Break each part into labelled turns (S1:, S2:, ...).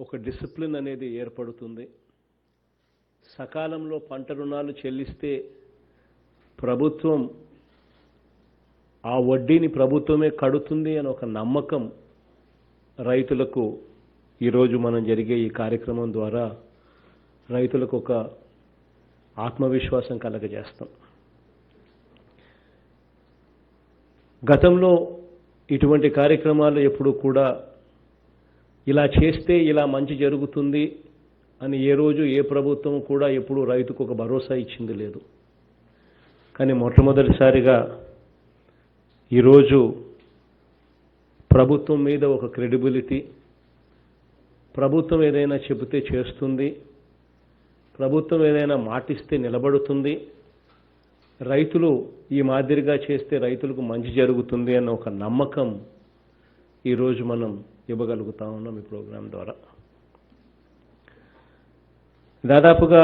S1: ఒక డిసిప్లిన్ అనేది ఏర్పడుతుంది. సకాలంలో పంట రుణాలు చెల్లిస్తే ప్రభుత్వం ఆ వడ్డీని ప్రభుత్వమే కడుతుంది అని ఒక నమ్మకం రైతులకు ఈరోజు మనం జరిగే ఈ కార్యక్రమం ద్వారా రైతులకు ఒక ఆత్మవిశ్వాసం కలగజేస్తాం. గతంలో ఇటువంటి కార్యక్రమాలు ఎప్పుడూ కూడా ఇలా చేస్తే ఇలా మంచి జరుగుతుంది అని ఏ రోజు ఏ ప్రభుత్వం కూడా ఎప్పుడు రైతుకు ఒక భరోసా ఇచ్చింది లేదు. కానీ మొట్టమొదటిసారిగా ఈరోజు ప్రభుత్వం మీద ఒక క్రెడిబిలిటీ ప్రభుత్వం ఏదైనా చెబితే చేస్తుంది ప్రభుత్వం ఏదైనా మాటిస్తే నిలబడుతుంది రైతులు ఈ మాదిరిగా చేస్తే రైతులకు మంచి జరుగుతుంది అన్న ఒక నమ్మకం ఈరోజు మనం ఇవ్వగలుగుతా ఉన్నాం ఈ ప్రోగ్రాం ద్వారా. దాదాపుగా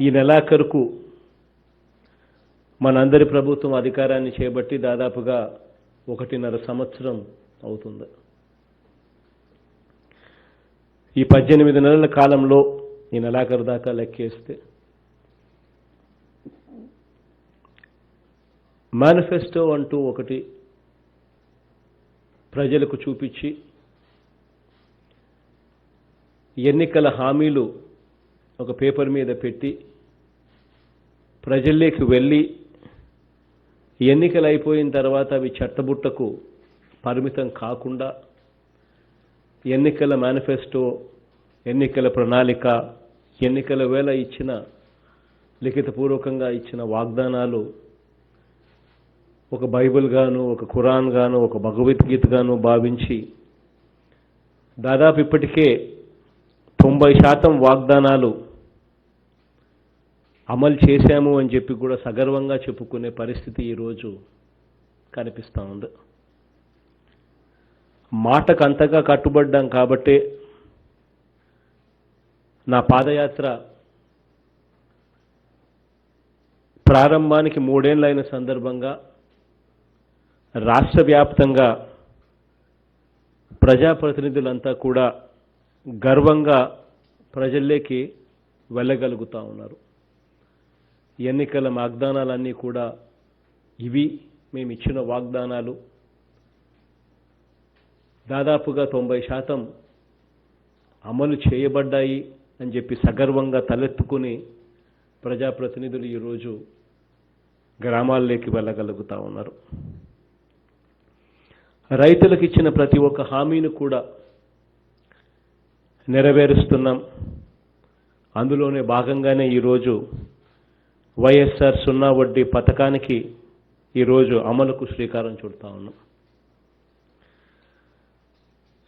S1: ఈ నెలాఖరుకు మనందరి ప్రభుత్వం అధికారాన్ని చేపట్టి దాదాపుగా ఒకటిన్నర సంవత్సరం అవుతుంది. ఈ పద్దెనిమిది నెలల కాలంలో ఈ నెలాఖరు దాకా లెక్కేస్తే మేనిఫెస్టో అంటూ ఒకటి ప్రజలకు చూపించి ఎన్నికల హామీలు ఒక పేపర్ మీద పెట్టి ప్రజల్లోకి వెళ్ళి ఎన్నికలు అయిపోయిన తర్వాత అవి చట్టబుట్టకు పరిమితం కాకుండా ఎన్నికల మేనిఫెస్టో ఎన్నికల ప్రణాళిక ఎన్నికల వేళ ఇచ్చిన లిఖితపూర్వకంగా ఇచ్చిన వాగ్దానాలు ఒక బైబిల్ గాను ఒక ఖురాన్ గాను ఒక భగవద్గీత గాను భావించి దాదాపు ఇప్పటికే తొంభై శాతం వాగ్దానాలు అమలు చేశాము అని చెప్పి కూడా సగర్వంగా చెప్పుకునే పరిస్థితి ఈరోజు కనిపిస్తూ ఉంది. మాటకు అంతగా కట్టుబడ్డాం కాబట్టే నా పాదయాత్ర ప్రారంభానికి మూడేళ్ళైన సందర్భంగా రాష్ట్ర వ్యాప్తంగా ప్రజాప్రతినిధులంతా కూడా గర్వంగా ప్రజల్లోకి వెళ్ళగలుగుతూ ఉన్నారు. ఎన్నికల వాగ్దానాలన్నీ కూడా ఇవి మేము ఇచ్చిన వాగ్దానాలు. దాదాపుగా తొంభై శాతం అమలు చేయబడ్డాయి అని చెప్పి సగర్వంగా తలెత్తుకుని ప్రజాప్రతినిధులు ఈరోజు గ్రామాల్లోకి వెళ్ళగలుగుతూ ఉన్నారు. రైతులకు ఇచ్చిన ప్రతి ఒక్క హామీని కూడా నెరవేరుస్తున్నాం. అందులోనే భాగంగానే ఈరోజు వైఎస్ఆర్ సున్నా వడ్డీ పథకానికి ఈరోజు అమలుకు శ్రీకారం చుడతా ఉన్నాం.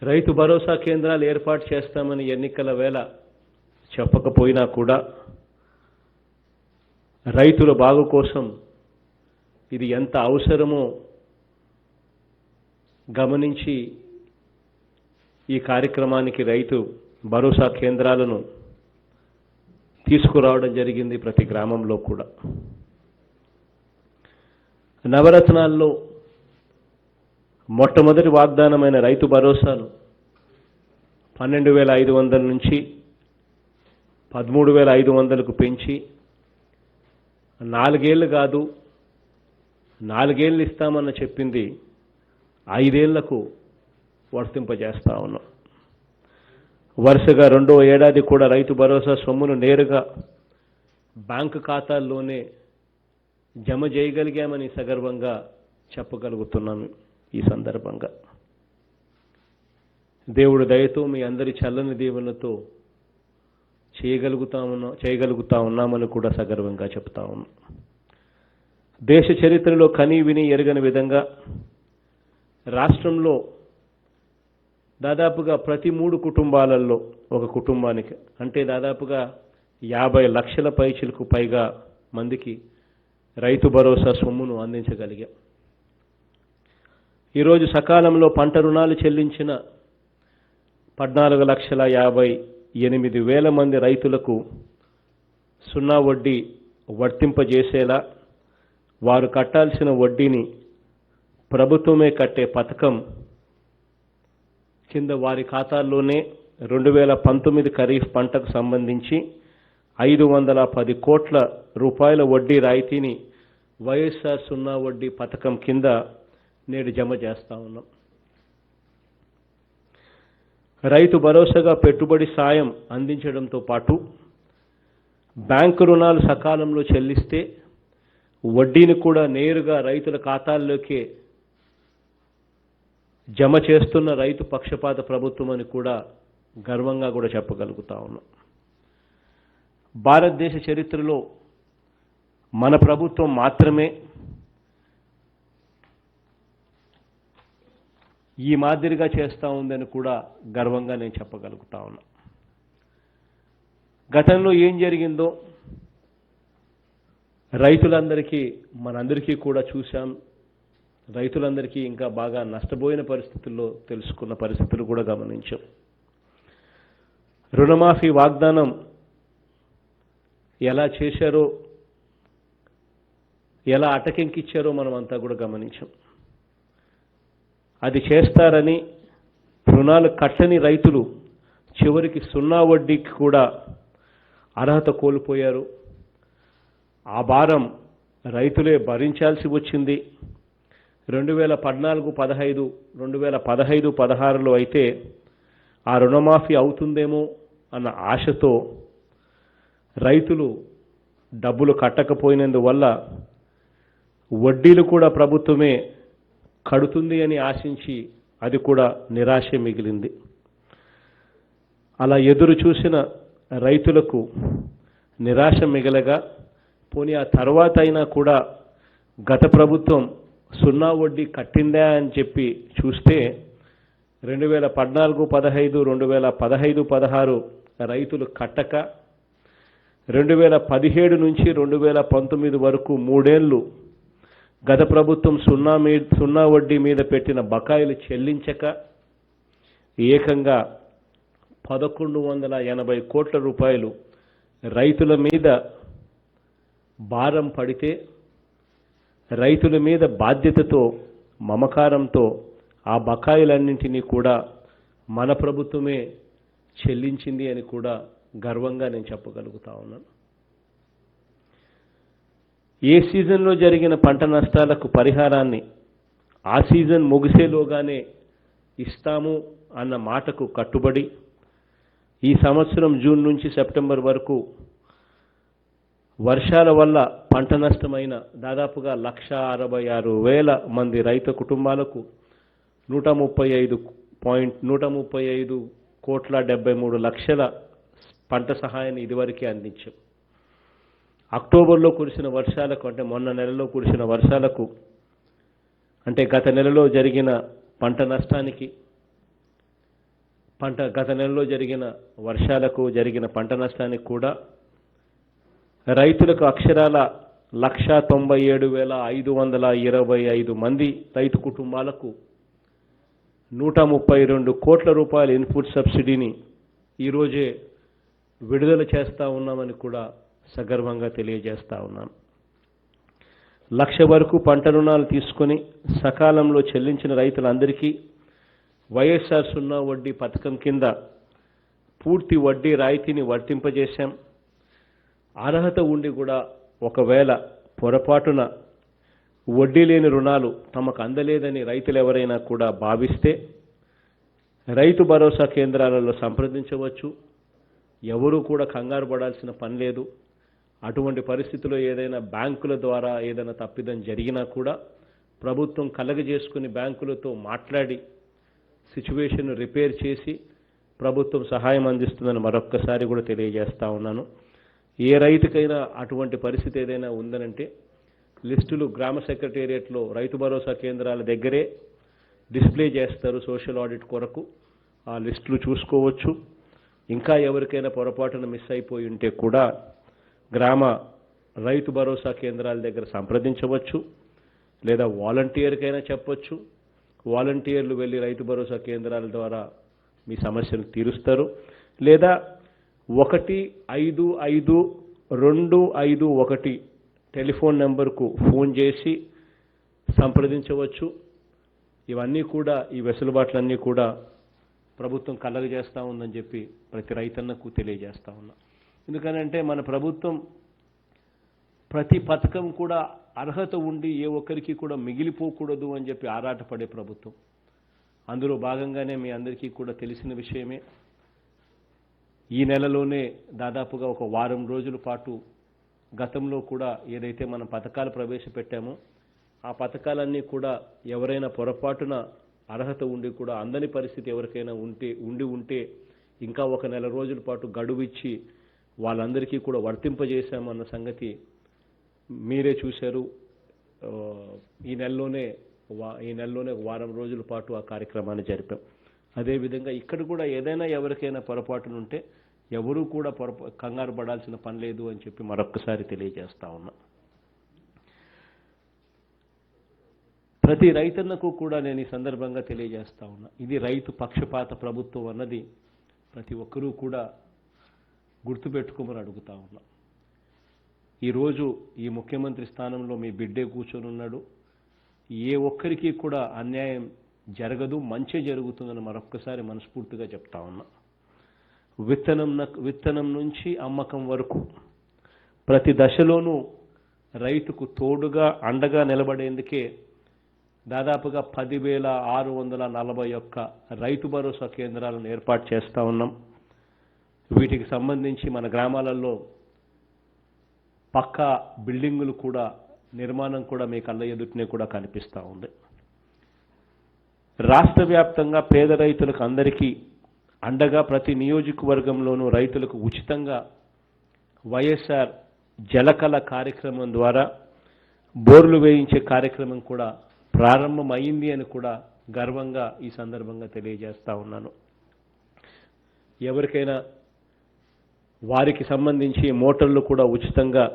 S1: రైతు భరోసా కేంద్రాలు ఏర్పాటు చేస్తామని ఎన్నికల వేళ చెప్పకపోయినా కూడా రైతుల బాగు కోసం ఇది ఎంత అవసరమో గమనించి ఈ కార్యక్రమానికి రైతు భరోసా కేంద్రాలను తీసుకురావడం జరిగింది ప్రతి గ్రామంలో కూడా. నవరత్నాల్లో మొట్టమొదటి వాగ్దానమైన రైతు భరోసాను పన్నెండు వేల ఐదు వందల నుంచి పదమూడు వేల ఐదు వందలకు పెంచి నాలుగేళ్ళు కాదు నాలుగేళ్ళు ఇస్తామన్న చెప్పింది ఐదేళ్ళకు వర్తింపజేస్తా ఉన్నాం. వరుసగా రెండో ఏడాది కూడా రైతు భరోసా సొమ్మును నేరుగా బ్యాంకు ఖాతాల్లోనే జమ చేయగలిగామని సగర్వంగా చెప్పగలుగుతున్నాను ఈ సందర్భంగా. దేవుడు దయతో మీ అందరి చల్లని దీవులతో చేయగలుగుతా ఉన్నా చేయగలుగుతా ఉన్నామని కూడా సగర్వంగా చెప్తా ఉన్నాం. దేశ చరిత్రలో కనీ విని ఎరగని విధంగా రాష్ట్రంలో దాదాపుగా ప్రతి మూడు కుటుంబాలలో ఒక కుటుంబానికి అంటే దాదాపుగా యాభై లక్షల పైచిలకు పైగా మందికి రైతు భరోసా సొమ్మును అందించగలిగాం. ఈరోజు సకాలంలో పంట రుణాలు చెల్లించిన పద్నాలుగు లక్షల యాభై ఎనిమిది వేల మంది రైతులకు సున్నా వడ్డీ వర్తింపజేసేలా వారు కట్టాల్సిన వడ్డీని ప్రభుత్వమే కట్టే పథకం కింద వారి ఖాతాల్లోనే రెండు వేల పంతొమ్మిది ఖరీఫ్ పంటకు సంబంధించి ఐదు వందల పది కోట్ల రూపాయల వడ్డీ రాయితీని వైఎస్ఆర్ సున్నా వడ్డీ పథకం కింద నేడు జమ చేస్తా ఉన్నాం. రైతు భరోసాగా పెట్టుబడి సాయం అందించడంతో పాటు బ్యాంకు రుణాలు సకాలంలో చెల్లిస్తే వడ్డీని కూడా నేరుగా రైతుల ఖాతాల్లోకే జమ చేస్తున్న రైతు పక్షపాత ప్రభుత్వం అని కూడా గర్వంగా కూడా చెప్పగలుగుతా ఉన్నాం. భారతదేశ చరిత్రలో మన ప్రభుత్వం మాత్రమే ఈ మాదిరిగా చేస్తూ ఉందని కూడా గర్వంగా నేను చెప్పగలుగుతా ఉన్నా. గతంలో ఏం జరిగిందో రైతులందరికీ మనందరికీ కూడా చూశాం. రైతులందరికీ ఇంకా బాగా నష్టపోయిన పరిస్థితుల్లో తెలుసుకున్న పరిస్థితులు కూడా గమనించాం. రుణమాఫీ వాగ్దానం ఎలా చేశారో ఎలా అటకెంకిచ్చారో మనం అంతా కూడా గమనించాం. అది చేస్తారని రుణాలు కట్టని రైతులు చివరికి సున్నా వడ్డీకి కూడా అర్హత కోల్పోయారు. ఆ భారం రైతులే భరించాల్సి వచ్చింది. రెండు వేల పద్నాలుగు పదహైదు రెండు వేల పదహైదు పదహారులో అయితే ఆ రుణమాఫీ అవుతుందేమో అన్న ఆశతో రైతులు డబ్బులు కట్టకపోయినందువల్ల వడ్డీలు కూడా ప్రభుత్వమే కడుతుంది అని ఆశించి అది కూడా నిరాశ మిగిలింది. అలా ఎదురు చూసిన రైతులకు నిరాశ మిగలగా పోనీ ఆ తర్వాత అయినా కూడా గత ప్రభుత్వం సున్నా వడ్డీ కట్టిందా అని చెప్పి చూస్తే రెండు వేల పద్నాలుగు పదహైదు రెండు వేల పదహైదు పదహారు రైతులు కట్టక రెండు వేల పదిహేడు నుంచి రెండు వేల పంతొమ్మిది వరకు మూడేళ్ళు గత ప్రభుత్వం సున్నా మీ సున్నా వడ్డీ మీద పెట్టిన బకాయిలు చెల్లించక ఏకంగా పదకొండు వందల ఎనభై కోట్ల రూపాయలు రైతుల మీద భారం పడితే రైతుల మీద బాధ్యతతో మమకారంతో ఆ బకాయిలన్నింటినీ కూడా మన ప్రభుత్వమే చెల్లించింది అని కూడా గర్వంగా నేను చెప్పగలుగుతా ఉన్నాను. ఏ సీజన్లో జరిగిన పంట నష్టాలకు పరిహారాన్ని ఆ సీజన్ ముగిసేలోగానే ఇస్తాము అన్న మాటకు కట్టుబడి ఈ సంవత్సరం జూన్ నుంచి సెప్టెంబర్ వరకు వర్షాల వల్ల పంట నష్టమైన దాదాపుగా లక్ష అరవై ఆరు వేల మంది రైతు కుటుంబాలకు నూట ముప్పై ఐదు పాయింట్ నూట ముప్పై ఐదు కోట్ల డెబ్బై మూడు లక్షల పంట సహాయాన్ని ఇదివరకే అందించాం. అక్టోబర్లో కురిసిన వర్షాలకు అంటే మొన్న నెలలో కురిసిన వర్షాలకు అంటే గత నెలలో జరిగిన పంట నష్టానికి పంట గత నెలలో జరిగిన వర్షాలకు జరిగిన పంట నష్టానికి కూడా రైతులకు అక్షరాల లక్ష తొంభై ఏడు వేల ఐదు వందల ఇరవై ఐదు మంది రైతు కుటుంబాలకు నూట ముప్పై రెండు కోట్ల రూపాయల ఇన్పుట్ సబ్సిడీని ఈరోజే విడుదల చేస్తా ఉన్నామని కూడా సగర్వంగా తెలియజేస్తూ ఉన్నాను లక్ష వరకు పంట రుణాలు తీసుకొని సకాలంలో చెల్లించిన రైతులందరికీ వైఎస్ఆర్ సున్నా వడ్డీ పథకం కింద పూర్తి వడ్డీ రాయితీని వర్తింపజేశాం. అర్హత ఉండి కూడా ఒకవేళ పొరపాటున వడ్డీ లేని రుణాలు తమకు అందలేదని రైతులు ఎవరైనా కూడా భావిస్తే రైతు భరోసా కేంద్రాలలో సంప్రదించవచ్చు. ఎవరూ కూడా కంగారు పడాల్సిన పని లేదు. అటువంటి పరిస్థితిలో ఏదైనా బ్యాంకుల ద్వారా ఏదైనా తప్పిదం జరిగినా కూడా ప్రభుత్వం కలగజేసుకుని బ్యాంకులతో మాట్లాడి సిచ్యువేషన్ రిపేర్ చేసి ప్రభుత్వం సహాయం అందిస్తుందని మరొక్కసారి కూడా తెలియజేస్తా ఉన్నాను. ఏ రైతుకైనా అటువంటి పరిస్థితి ఏదైనా ఉందనంటే లిస్టులు గ్రామ సెక్రటేరియట్లో రైతు భరోసా కేంద్రాల దగ్గరే డిస్ప్లే చేస్తారు సోషల్ ఆడిట్ కొరకు. ఆ లిస్టులు చూసుకోవచ్చు. ఇంకా ఎవరికైనా పొరపాటున మిస్ అయిపోయి ఉంటే కూడా గ్రామ రైతు భరోసా కేంద్రాల దగ్గర సంప్రదించవచ్చు. లేదా వాలంటీర్కైనా చెప్పొచ్చు. వాలంటీర్లు వెళ్ళి రైతు భరోసా కేంద్రాల ద్వారా మీ సమస్యను తీరుస్తారు. లేదా ఒకటి ఐదు ఐదు రెండు ఐదు ఒకటి టెలిఫోన్ నెంబర్కు ఫోన్ చేసి సంప్రదించవచ్చు. ఇవన్నీ కూడా ఈ వెసులుబాట్లన్నీ కూడా ప్రభుత్వం కళ్ళగ చేస్తూ ఉందని చెప్పి ప్రతి రైతన్నకు తెలియజేస్తూ ఉన్నా. ఎందుకనంటే మన ప్రభుత్వం ప్రతి పథకం కూడా అర్హత ఉండి ఏ ఒక్కరికి కూడా మిగిలిపోకూడదు అని చెప్పి ఆరాటపడే ప్రభుత్వం. అందులో భాగంగానే మీ అందరికీ కూడా తెలిసిన విషయమే. ఈ నెలలోనే దాదాపుగా ఒక వారం రోజుల పాటు గతంలో కూడా ఏదైతే మనం పథకాలు ప్రవేశపెట్టామో ఆ పథకాలన్నీ కూడా ఎవరైనా పొరపాటున అర్హత ఉండి కూడా అందని పరిస్థితి ఎవరికైనా ఉంటే ఉండి ఉంటే ఇంకా ఒక నెల రోజుల పాటు గడువు ఇచ్చి వాళ్ళందరికీ కూడా వర్తింపజేశామన్న సంగతి మీరే చూశారు. ఈ నెలలోనే వా- ఈ నెలలోనే వారం రోజుల పాటు ఆ కార్యక్రమాన్ని జరిపాం. అదేవిధంగా ఇక్కడ కూడా ఏదైనా ఎవరికైనా పొరపాటున ఉంటే ఎవరూ కూడా పొరపా కంగారు పడాల్సిన పని లేదు అని చెప్పి మరొక్కసారి తెలియజేస్తా ఉన్నా. ప్రతి రైతన్నకు కూడా నేను ఈ సందర్భంగా తెలియజేస్తా ఉన్నా. ఇది రైతు పక్షపాత ప్రభుత్వం అన్నది ప్రతి ఒక్కరూ కూడా గుర్తుపెట్టుకోమని అడుగుతా ఉన్నా. ఈరోజు ఈ ముఖ్యమంత్రి స్థానంలో మీ బిడ్డే కూర్చొని ఉన్నాడు. ఏ ఒక్కరికి కూడా అన్యాయం జరగదు మంచి జరుగుతుందని మరొక్కసారి మనస్ఫూర్తిగా చెప్తా ఉన్నా. విత్తనం విత్తనం నుంచి అమ్మకం వరకు. ప్రతి దశలోనూ రైతుకు తోడుగా అండగా నిలబడేందుకే దాదాపుగా పదివేల ఆరు వందల నలభై ఒక్క రైతు భరోసా కేంద్రాలను ఏర్పాటు చేస్తా ఉన్నాం. వీటికి సంబంధించి మన గ్రామాలలో పక్కా బిల్డింగులు కూడా నిర్మాణం కూడా మీ కళ్ళ ఎదుటినే కూడా కనిపిస్తూ ఉంది. రాష్ట్ర వ్యాప్తంగా పేద రైతులకు అందరికీ అండగా ప్రతి నియోజకవర్గంలోనూ రైతులకు ఉచితంగా వైఎస్ఆర్ జలకళ కార్యక్రమం ద్వారా బోర్లు వేయించే కార్యక్రమం కూడా ప్రారంభమైంది అని కూడా గర్వంగా ఈ సందర్భంగా తెలియజేస్తా ఉన్నాను. ఎవరికైనా వారికి సంబంధించి మోటార్లు కూడా ఉచితంగా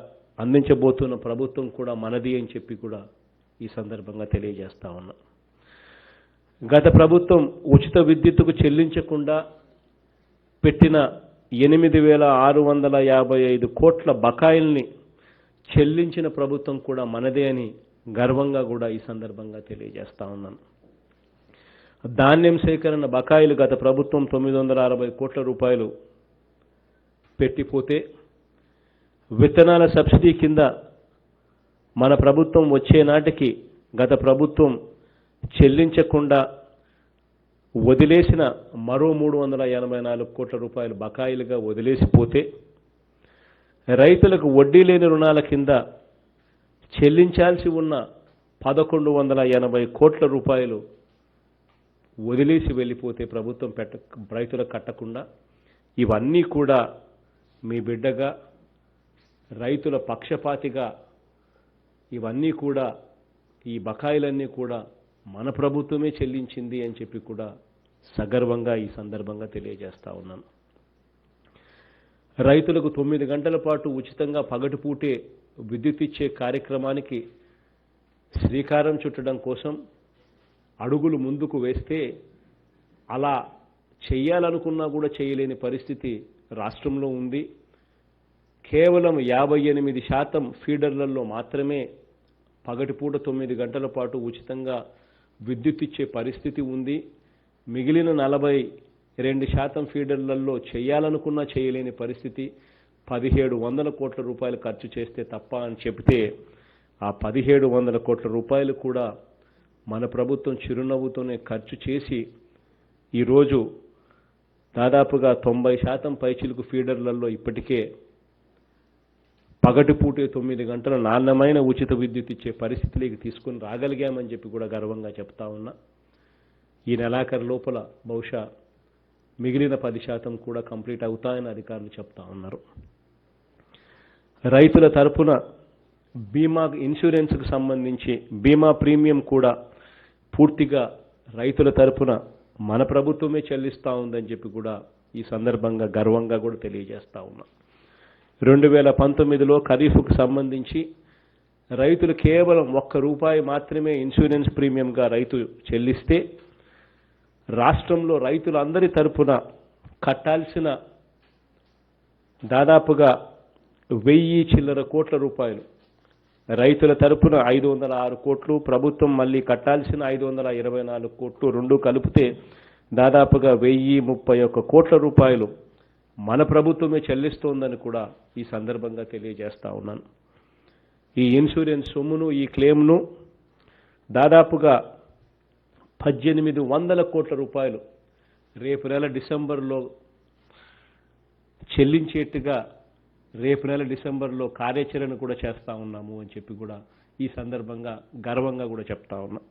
S1: అందించబోతున్న ప్రభుత్వం కూడా మనది అని చెప్పి కూడా ఈ సందర్భంగా తెలియజేస్తా ఉన్నా. గత ప్రభుత్వం ఉచిత విద్యుత్తుకు చెల్లించకుండా పెట్టిన ఎనిమిది వేల ఆరు వందల యాభై ఐదు కోట్ల బకాయిల్ని చెల్లించిన ప్రభుత్వం కూడా మనదే అని గర్వంగా కూడా ఈ సందర్భంగా తెలియజేస్తా ఉన్నాను ధాన్యం సేకరణ బకాయిలు గత ప్రభుత్వం తొమ్మిది వందల అరవై కోట్ల రూపాయలు పెట్టిపోతే విత్తనాల సబ్సిడీ కింద మన ప్రభుత్వం వచ్చే నాటికి గత ప్రభుత్వం చెల్లించకుండా వదిలేసిన మరో మూడు వందల ఎనభై నాలుగు కోట్ల రూపాయలు బకాయిలుగా వదిలేసిపోతే రైతులకు వడ్డీ లేని రుణాల కింద చెల్లించాల్సి ఉన్న పదకొండు వందల ఎనభై కోట్ల రూపాయలు వదిలేసి వెళ్ళిపోతే ప్రభుత్వం పెట్ట రైతులకు కట్టకుండా ఇవన్నీ కూడా మీ బిడ్డగా రైతుల పక్షపాతిగా ఇవన్నీ కూడా ఈ బకాయిలన్నీ కూడా మన ప్రభుత్వమే చెల్లించింది అని చెప్పి కూడా సగర్వంగా ఈ సందర్భంగా తెలియజేస్తా ఉన్నాను. రైతులకు తొమ్మిది గంటల పాటు ఉచితంగా పగటిపూటే విద్యుత్ ఇచ్చే కార్యక్రమానికి శ్రీకారం చుట్టడం కోసం అడుగులు ముందుకు వేస్తే అలా చేయాలనుకున్నా కూడా చేయలేని పరిస్థితి రాష్ట్రంలో ఉంది. కేవలం యాభై ఎనిమిది శాతం ఫీడర్లలో మాత్రమే పగటిపూట తొమ్మిది గంటల పాటు ఉచితంగా విద్యుత్ ఇచ్చే పరిస్థితి ఉంది. మిగిలిన నలభై రెండు శాతం ఫీడర్లలో చేయాలనుకున్నా చేయలేని పరిస్థితి. పదిహేడు వందల కోట్ల రూపాయలు ఖర్చు చేస్తే తప్ప అని చెబితే ఆ పదిహేడు వందల కోట్ల రూపాయలు కూడా మన ప్రభుత్వం చిరునవ్వుతోనే ఖర్చు చేసి ఈరోజు దాదాపుగా తొంభై శాతం పైచిలుకు ఫీడర్లలో ఇప్పటికే పగటిపూటే తొమ్మిది గంటల నాణ్యమైన ఉచిత విద్యుత్ ఇచ్చే పరిస్థితిలోకి తీసుకుని రాగలిగామని చెప్పి కూడా గర్వంగా చెప్తా ఉన్నా. ఈ నెలాఖరు లోపల బహుశా మిగిలిన పది శాతం కూడా కంప్లీట్ అవుతాయని అధికారులు చెప్తా ఉన్నారు. రైతుల తరపున బీమా ఇన్సూరెన్స్కు సంబంధించి బీమా ప్రీమియం కూడా పూర్తిగా రైతుల తరపున మన ప్రభుత్వమే చెల్లిస్తూ ఉందని చెప్పి కూడా ఈ సందర్భంగా గర్వంగా కూడా తెలియజేస్తూ ఉన్నాం. రెండు వేల పంతొమ్మిదిలో ఖరీఫ్కు సంబంధించి రైతులు కేవలం ఒక్క రూపాయి మాత్రమే ఇన్సూరెన్స్ ప్రీమియంగా రైతు చెల్లిస్తే రాష్ట్రంలో రైతులందరి తరపున కట్టాల్సిన దాదాపుగా వెయ్యి చిల్లర కోట్ల రూపాయలు. రైతుల తరపున ఐదు వందల ఆరు కోట్లు ప్రభుత్వం మళ్ళీ కట్టాల్సిన ఐదు వందల ఇరవై నాలుగు కోట్లు రెండు కలిపితే దాదాపుగా వెయ్యి ముప్పై ఒక్క కోట్ల రూపాయలు. మన ప్రభుత్వమే చెల్లిస్తోందని కూడా ఈ సందర్భంగా తెలియజేస్తా ఉన్నాను. ఈ ఇన్సూరెన్స్ సొమ్మును ఈ క్లెయిమ్ను దాదాపుగా పద్దెనిమిది వందల కోట్ల రూపాయలు రేపు నెల డిసెంబర్లో చెల్లించేట్టుగా రేపు నెల డిసెంబర్లో కార్యాచరణ కూడా చేస్తూ ఉన్నాము అని చెప్పి కూడా ఈ సందర్భంగా గర్వంగా కూడా చెప్తా ఉన్నాం.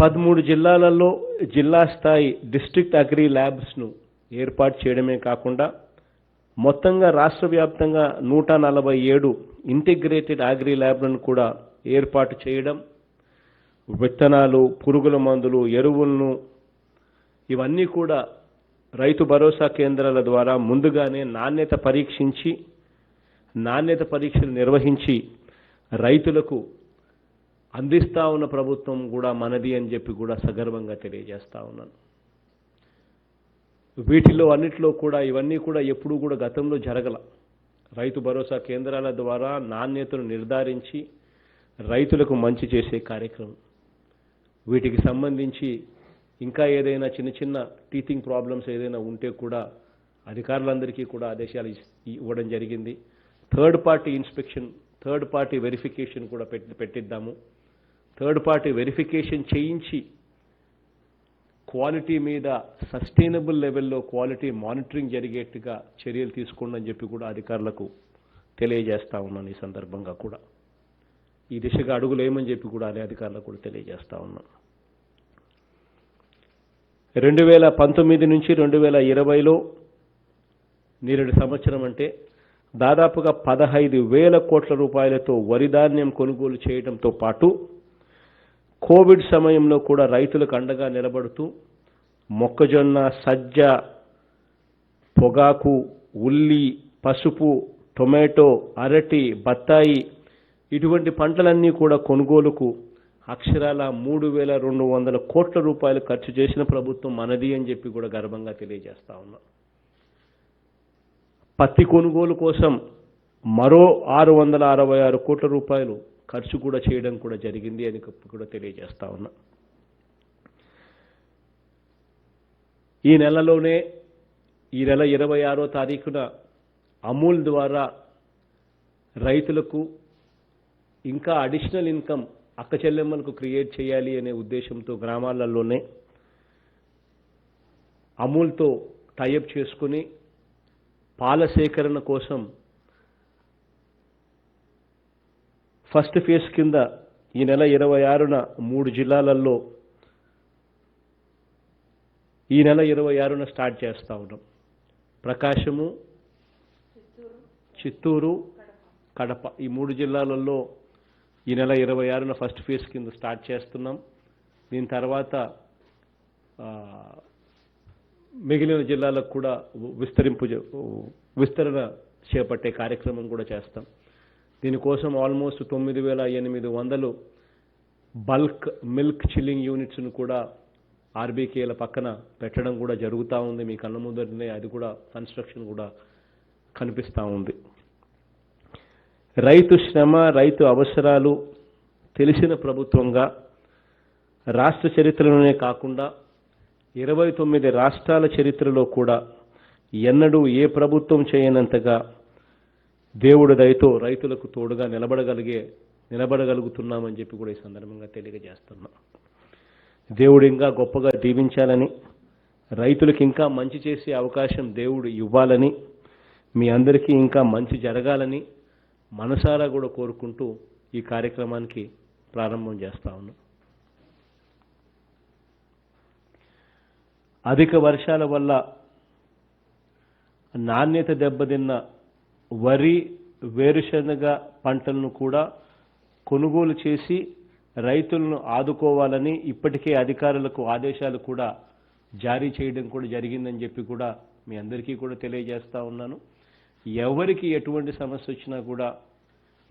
S1: పదమూడు జిల్లాలలో జిల్లా స్థాయి డిస్ట్రిక్ట్ అగ్రి ల్యాబ్స్ను ఏర్పాటు చేయడమే కాకుండా మొత్తంగా రాష్ట్ర వ్యాప్తంగా నూట నలభై ఏడు ఇంటిగ్రేటెడ్ అగ్రి ల్యాబ్లను కూడా ఏర్పాటు చేయడం విత్తనాలు పురుగుల మందులు ఎరువులను ఇవన్నీ కూడా రైతు భరోసా కేంద్రాల ద్వారా ముందుగానే నాణ్యత పరీక్షించి నాణ్యత పరీక్షలు నిర్వహించి రైతులకు అందిస్తా ఉన్న ప్రభుత్వం కూడా మనది అని చెప్పి కూడా సగర్వంగా తెలియజేస్తూ ఉన్నాను. వీటిలో అన్నిటిలో కూడా ఇవన్నీ కూడా ఎప్పుడూ కూడా గతంలో జరగల. రైతు భరోసా కేంద్రాల ద్వారా నాణ్యతను నిర్ధారించి రైతులకు మంచి చేసే కార్యక్రమం. వీటికి సంబంధించి ఇంకా ఏదైనా చిన్న చిన్న టీచింగ్ ప్రాబ్లమ్స్ ఏదైనా ఉంటే కూడా అధికారులందరికీ కూడా ఆదేశాలు ఇవ్వడం జరిగింది. Third party inspection third party verification కూడా పెట్టి పెట్టిద్దాము. థర్డ్ పార్టీ వెరిఫికేషన్ చేయించి క్వాలిటీ మీద సస్టైనబుల్ లెవెల్లో క్వాలిటీ మానిటరింగ్ జరిగేట్టుగా చర్యలు తీసుకోండి అని చెప్పి కూడా అధికారులకు తెలియజేస్తా ఉన్నాను ఈ సందర్భంగా కూడా. ఈ దిశగా అడుగులేమని చెప్పి కూడా అదే అధికారులకు కూడా తెలియజేస్తా ఉన్నాను. రెండు వేల పంతొమ్మిది నుంచి రెండు వేల ఇరవైలో నేరేడు సంవత్సరం అంటే దాదాపుగా పదహైదు వేల కోట్ల రూపాయలతో వరి ధాన్యం కొనుగోలు చేయడంతో పాటు కోవిడ్ సమయంలో కూడా రైతులకు అండగా నిలబడుతూ మొక్కజొన్న సజ్జ పొగాకు ఉల్లి పసుపు టొమాటో అరటి బత్తాయి ఇటువంటి పంటలన్నీ కూడా కొనుగోలుకు అక్షరాల మూడు వేల రెండు వందల కోట్ల రూపాయలు ఖర్చు చేసిన ప్రభుత్వం మనది అని చెప్పి కూడా గర్వంగా తెలియజేస్తా ఉన్నాం. పత్తి కొనుగోలు కోసం మరో ఆరు వందల అరవై ఆరు కోట్ల రూపాయలు ఖర్చు కూడా చేయడం కూడా జరిగింది అని కూడా తెలియజేస్తా ఉన్నా. ఈ నెలలోనే ఈ నెల ఇరవై ఆరో తారీఖున అమూల్ ద్వారా రైతులకు ఇంకా అడిషనల్ ఇన్కమ్ అక్క చెల్లెమ్మలకు క్రియేట్ చేయాలి అనే ఉద్దేశంతో గ్రామాలలోనే అమూల్తో టైఅప్ చేసుకుని పాల సేకరణ కోసం ఫస్ట్ ఫేజ్ కింద ఈ నెల ఇరవై ఆరున మూడు జిల్లాలలో ఈ నెల ఇరవై ఆరున స్టార్ట్ చేస్తా ఉన్నాం. ప్రకాశము చిత్తూరు కడప. ఈ మూడు జిల్లాలలో ఈ నెల ఇరవై ఆరున ఫస్ట్ ఫేజ్ కింద స్టార్ట్ చేస్తున్నాం. దీని తర్వాత మిగిలిన జిల్లాలకు కూడా విస్తరింపు విస్తరణ చేపట్టే కార్యక్రమం కూడా చేస్తాం. దీనికోసం ఆల్మోస్ట్ తొమ్మిది వేల ఎనిమిది వందలు బల్క్ మిల్క్ చిల్లింగ్ యూనిట్స్ను కూడా ఆర్బీకేల పక్కన పెట్టడం కూడా జరుగుతూ ఉంది. మీ కళ్ళ ముందరనే అది కూడా కన్స్ట్రక్షన్ కూడా కనిపిస్తూ ఉంది. రైతు శ్రమ రైతు అవసరాలు తెలిసిన ప్రభుత్వంగా రాష్ట్ర చరిత్రలోనే కాకుండా ఇరవై తొమ్మిది రాష్ట్రాల చరిత్రలో కూడా ఎన్నడూ ఏ ప్రభుత్వం చేయనంతగా దేవుడు దయతో రైతులకు తోడుగా నిలబడగలిగే నిలబడగలుగుతున్నామని చెప్పి కూడా ఈ సందర్భంగా తెలియజేస్తున్నాం. దేవుడు ఇంకా గొప్పగా దీవించాలని రైతులకు ఇంకా మంచి చేసే అవకాశం దేవుడు ఇవ్వాలని మీ అందరికీ ఇంకా మంచి జరగాలని మనసారా కూడా కోరుకుంటూ ఈ కార్యక్రమానికి ప్రారంభం చేస్తా ఉన్నాం. అధిక వర్షాల వల్ల నాణ్యత దెబ్బతిన్న వరి వేరుశనగ పంటలను కూడా కొనుగోలు చేసి రైతులను ఆదుకోవాలని ఇప్పటికే అధికారులకు ఆదేశాలు కూడా జారీ చేయడం కూడా జరిగిందని చెప్పి కూడా మీ అందరికీ కూడా తెలియజేస్తా ఉన్నాను. ఎవరికి ఎటువంటి సమస్య వచ్చినా కూడా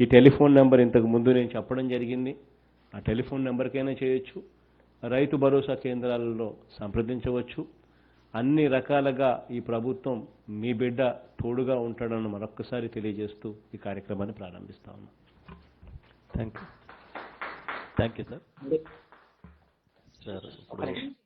S1: ఈ టెలిఫోన్ నెంబర్ ఇంతకు ముందు నేను చెప్పడం జరిగింది. ఆ టెలిఫోన్ నెంబర్కైనా చేయొచ్చు. రైతు భరోసా కేంద్రాలలో సంప్రదించవచ్చు. అన్ని రకాలుగా ఈ ప్రభుత్వం మీ బిడ్డ తోడుగా ఉంటాడని మరొక్కసారి తెలియజేస్తూ ఈ కార్యక్రమాన్ని ప్రారంభిస్తా ఉన్నాం.
S2: Thank you thank you sir sir ఇప్పుడు